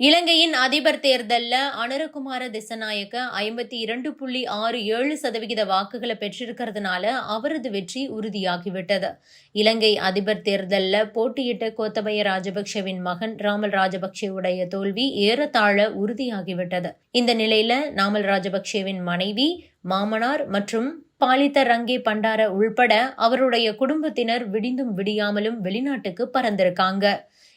இலங்கையின் அதிபர் தேர்தலில் அனுரகுமார திசநாயக்க ஐம்பத்தி இரண்டு புள்ளி ஆறு ஏழு சதவிகித வாக்குகளை பெற்றிருக்கிறதுனால அவரது வெற்றி உறுதியாகிவிட்டது. இலங்கை அதிபர் தேர்தலில் போட்டியிட்ட கோத்தபய ராஜபக்ஷவின் மகன் ராமல் ராஜபக்ஷவுடைய தோல்வி ஏறத்தாழ உறுதியாகிவிட்டது. இந்த நிலையில நாமல் ராஜபக்சேவின் மனைவி மாமனார் மற்றும் பாலித்த ரங்கே பண்டார உள்பட அவருடைய குடும்பத்தினர் விடிந்தும் விடியாமலும் வெளிநாட்டுக்கு பறந்திருக்காங்க.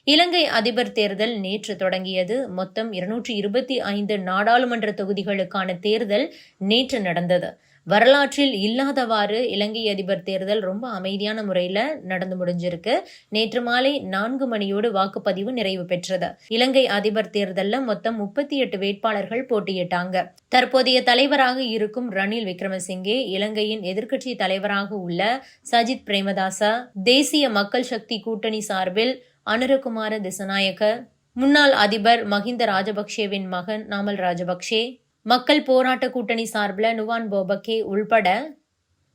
இலங்கை அதிபர் தேர்தல் நேற்று தொடங்கியது. மொத்தம் இருநூற்றி இருபத்தி ஐந்து நாடாளுமன்ற தொகுதிகளுக்கான தேர்தல் நேற்று நடந்தது. வரலாற்றில் இல்லாதவாறு இலங்கை அதிபர் தேர்தல் ரொம்ப அமைதியான முறையில் நடந்து முடிஞ்சிருக்கு. நேற்று மாலை நான்கு மணியோடு வாக்குப்பதிவு நிறைவு பெற்றது. இலங்கை அதிபர் தேர்தலில் மொத்தம் முப்பத்தி எட்டு வேட்பாளர்கள் போட்டியிட்டாங்க. தற்போதைய தலைவராக இருக்கும் ரணில் விக்ரமசிங்கே இலங்கையின் எதிர்க்கட்சி தலைவராக உள்ள சஜித் பிரேமதாசா தேசிய மக்கள் சக்தி கூட்டணி சார்பில் அனுரகுமார திசநாயக்க முன்னாள் அதிபர் மஹிந்த ராஜபக்சேவின் மகன் நாமல் ராஜபக்சே மக்கள் போராட்ட கூட்டணி சார்பில் நுவான் போபக்கே உள்பட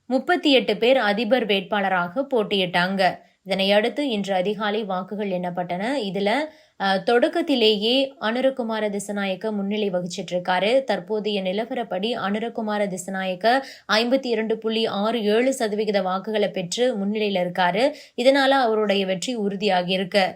முப்பத்தி எட்டு பேர் அதிபர் வேட்பாளராக போட்டியிட்டாங்க. இதனை அடுத்து இன்று அதிகாலை வாக்குகள் எண்ணப்பட்டன. இதில் தொடக்கத்திலேயே அனுரகுமார திசநாயக்க முன்னிலை வகிச்சிட்டு இருக்காரு தற்போதைய நிலவரப்படி அனுரகுமார திசநாயக்க ஐம்பத்தி இரண்டு புள்ளி ஆறு ஏழு சதவிகித வாக்குகளை பெற்று முன்னிலையில் இருக்காரு இதனால அவருடைய வெற்றி உறுதியாகியிருக்கு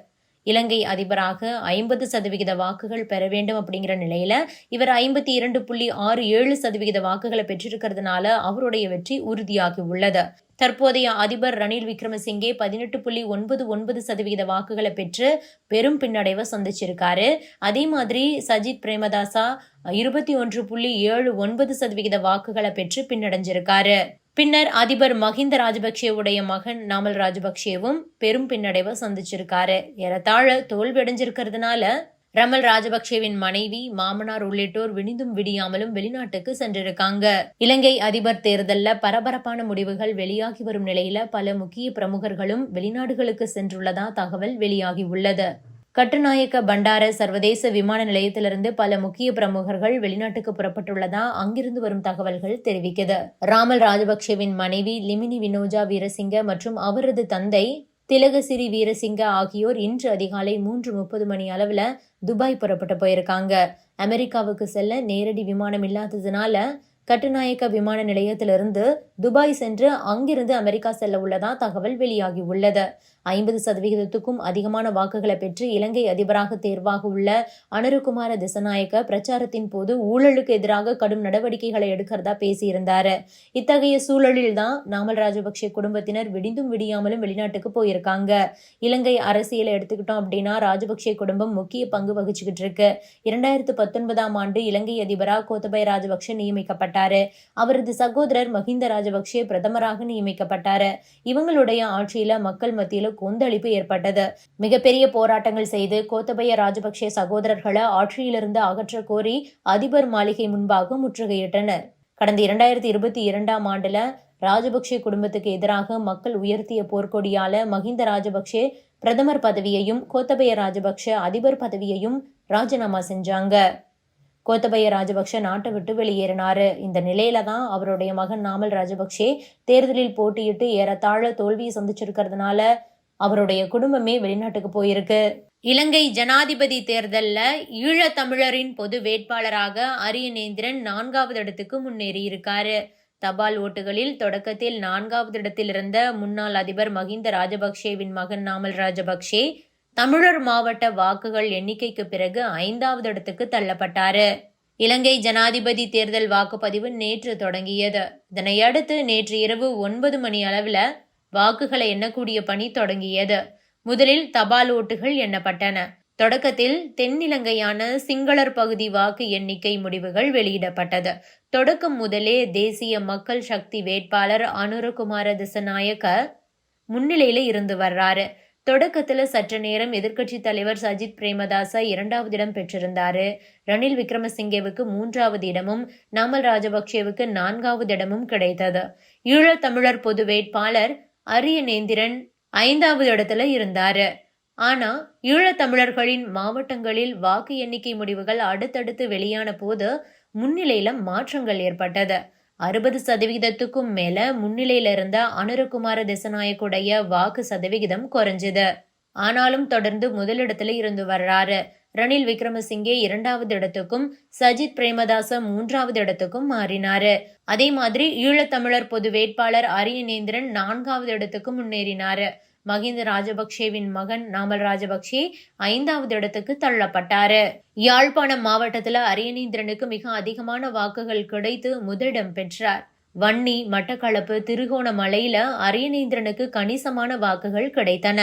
இலங்கை அதிபராக ஐம்பது சதவிகித வாக்குகள் பெற வேண்டும் அப்படிங்கிற நிலையில இவர் ஐம்பத்தி இரண்டு புள்ளி ஆறு ஏழு சதவிகித வாக்குகளை பெற்றிருக்கிறதுனால அவருடைய வெற்றி உறுதியாகி உள்ளது. தற்போதைய அதிபர் ரணில் விக்ரமசிங்கே பதினெட்டு புள்ளி ஒன்பது ஒன்பது சதவிகித வாக்குகளை பெற்று பெரும் பின்னடைவை சந்திச்சிருக்காரு. அதே மாதிரி சஜித் பிரேமதாசா இருபத்தி ஒன்று புள்ளி ஏழு ஒன்பது சதவிகித வாக்குகளை பெற்று பின்னடைஞ்சிருக்காரு. பின்னர் அதிபர் மஹிந்த ராஜபக்சேவுடைய மகன் நாமல் ராஜபக்சேவும் பெரும் பின்னடைவை சந்திச்சிருக்காரு. ஏறத்தாழ தோல்வியடைஞ்சிருக்கிறதுனால ரமல் ராஜபக்சேவின் மனைவி மாமனார் உள்ளிட்டோர் விடிந்தும் விடியாமலும் வெளிநாட்டுக்கு சென்றிருக்காங்க. இலங்கை அதிபர் தேர்தல்ல பரபரப்பான முடிவுகள் வெளியாகி வரும் நிலையில பல முக்கிய பிரமுகர்களும் வெளிநாடுகளுக்கு சென்றுள்ளதா தகவல் வெளியாகி உள்ளது. கட்டுநாயக்க பண்டார சர்வதேச விமான நிலையத்திலிருந்து பல முக்கிய பிரமுகர்கள் வெளிநாட்டுக்கு புறப்பட்டுள்ளதா அங்கிருந்து வரும் தகவல்கள் தெரிவிக்குது ராமல் ராஜபக்சேவின் மனைவி லிமினி வினோஜா வீரசிங்க மற்றும் அவரது தந்தை திலகசிறி வீரசிங்க ஆகியோர் இன்று அதிகாலை மூன்று முப்பது மணி அளவில் துபாய் புறப்பட்டு போயிருக்காங்க. அமெரிக்காவுக்கு செல்ல நேரடி விமானம் இல்லாததுனால கட்டுநாயக்க விமான நிலையத்திலிருந்து துபாய் சென்று அங்கிருந்து அமெரிக்கா செல்ல உள்ளதா தகவல் வெளியாகி உள்ளது. ஐம்பது சதவிகிதத்துக்கும் அதிகமான வாக்குகளை பெற்று இலங்கை அதிபராக தேர்வாக உள்ள அனுருகுமார திசநாயக்க பிரச்சாரத்தின் போது ஊழலுக்கு எதிராக கடும் நடவடிக்கைகளை எடுக்கிறதா பேசியிருந்தார். இத்தகைய சூழலில் தான் நாமல் ராஜபக்சே குடும்பத்தினர் விடிந்தும் விடியாமலும் வெளிநாட்டுக்கு போயிருக்காங்க. இலங்கை அரசியலை எடுத்துக்கிட்டோம் அப்படின்னா ராஜபக்சே குடும்பம் முக்கிய பங்கு வகிச்சுக்கிட்டு இருக்கு. இரண்டாயிரத்து பத்தொன்பதாம் ஆண்டு இலங்கை அதிபராக கோத்தபய ராஜபக்ஷ நியமிக்கப்பட்டாரு. அவரது சகோதரர் மஹிந்த ராஜபக்ஷே பிரதமராக நியமிக்கப்பட்டாரு. இவங்களுடைய ஆட்சியில மக்கள் மத்தியில கொந்தளிப்பு ஏற்பட்டது. மிகப்பெரிய போராட்டங்கள் செய்து கோத்தபய ராஜபக்சே சகோதரர்களை ஆட்சியிலிருந்து அகற்ற கோரி அதிபர் மாளிகை முன்பாக முற்றுகையிட்டனர். கடந்த இரண்டாயிரத்தி இருபத்தி இரண்டாம் ஆண்டுல ராஜபக்சே குடும்பத்துக்கு எதிராக மக்கள் உயர்த்திய போர்க்கொடியால மஹிந்த ராஜபக்சே பிரதமர் பதவியையும் கோத்தபய ராஜபக்ஷ அதிபர் பதவியையும் ராஜினாமா செஞ்சாங்க. கோத்தபய ராஜபக்ஷ நாட்டை விட்டு வெளியேறினாரு. இந்த நிலையில தான் அவருடைய மகன் நாமல் ராஜபக்ஷே தேர்தலில் போட்டியிட்டு ஏறத்தாழ தோல்வியை சந்திச்சிருக்கிறதுனால அவருடைய குடும்பமே வெளிநாட்டுக்கு போயிருக்கு. இலங்கை ஜனாதிபதி தேர்தல்ல ஈழத்தமிழரின் பொது வேட்பாளராக அரியநேந்திரன் நான்காவது இடத்துக்கு முன்னேறியிருக்காரு தபால் ஓட்டுகளில் தொடக்கத்தில் நான்காவது இடத்தில் இருந்த முன்னாள் அதிபர் மஹிந்த ராஜபக்சேவின் மகன் நாமல் ராஜபக்சே தமிழர் மாவட்ட வாக்குகள் எண்ணிக்கைக்கு பிறகு ஐந்தாவது இடத்துக்கு தள்ளப்பட்டாரு. இலங்கை ஜனாதிபதி தேர்தல் வாக்குப்பதிவு நேற்று தொடங்கியது. இதனை அடுத்து நேற்று இரவு ஒன்பது மணி அளவில் வாக்குகளை எண்ணக்கூடிய பணி தொடங்கியது. முதலில் தபால் ஓட்டுகள் எண்ணப்பட்டன. தொடக்கத்தில் தென்னிலங்கையான சிங்களர் பகுதி வாக்கு எண்ணிக்கை முடிவுகள் வெளியிடப்பட்டது. தொடக்கம் முதலே தேசிய மக்கள் சக்தி வேட்பாளர் அனுரகுமார திசநாயக்க முன்னிலையில இருந்து வர்றாரு. தொடக்கத்துல சற்று நேரம் எதிர்க்கட்சி தலைவர் சஜித் பிரேமதாச இரண்டாவது இடம் பெற்றிருந்தாரு. ரணில் விக்ரமசிங்கேவுக்கு மூன்றாவது இடமும் நாமல் ராஜபக்சேவுக்கு நான்காவது இடமும் கிடைத்தது. ஈழத்தமிழர் பொது வேட்பாளர் அரியநேந்திரன் ஐந்தாவது இடத்துல இருந்தார். ஆனால் ஈழத்தமிழர்களின் மாவட்டங்களில் வாக்கு எண்ணிக்கை முடிவுகள் அடுத்தடுத்து வெளியான போது முன்னிலையில் மாற்றங்கள் ஏற்பட்டது. அறுபது சதவிகிதத்துக்கும் மேல முன்னிலையில இருந்த அனுரகுமார திசநாயக்குடைய வாக்கு சதவிகிதம் குறைஞ்சது. ஆனாலும் தொடர்ந்து முதலிடத்துல இருந்து வர்றாரு. ரணில் விக்ரமசிங்கே இரண்டாவது இடத்துக்கும் சஜித் பிரேமதாச மூன்றாவது இடத்துக்கும் மாறினாரு. அதே மாதிரி ஈழத்தமிழர் பொது வேட்பாளர் அரியநேந்திரன் நான்காவது இடத்துக்கு முன்னேறினாரு. மகிந்த ராஜபக்சேவின் மகன் நாமல் ராஜபக்சே ஐந்தாவது இடத்துக்கு தள்ளப்பட்டாரு. யாழ்ப்பாணம் மாவட்டத்துல அரியநேந்திரனுக்கு மிக அதிகமான வாக்குகள் கிடைத்து முதலிடம் பெற்றார். வன்னி மட்டக்களப்பு திருகோணமலையில அரியநேந்திரனுக்கு கணிசமான வாக்குகள் கிடைத்தன.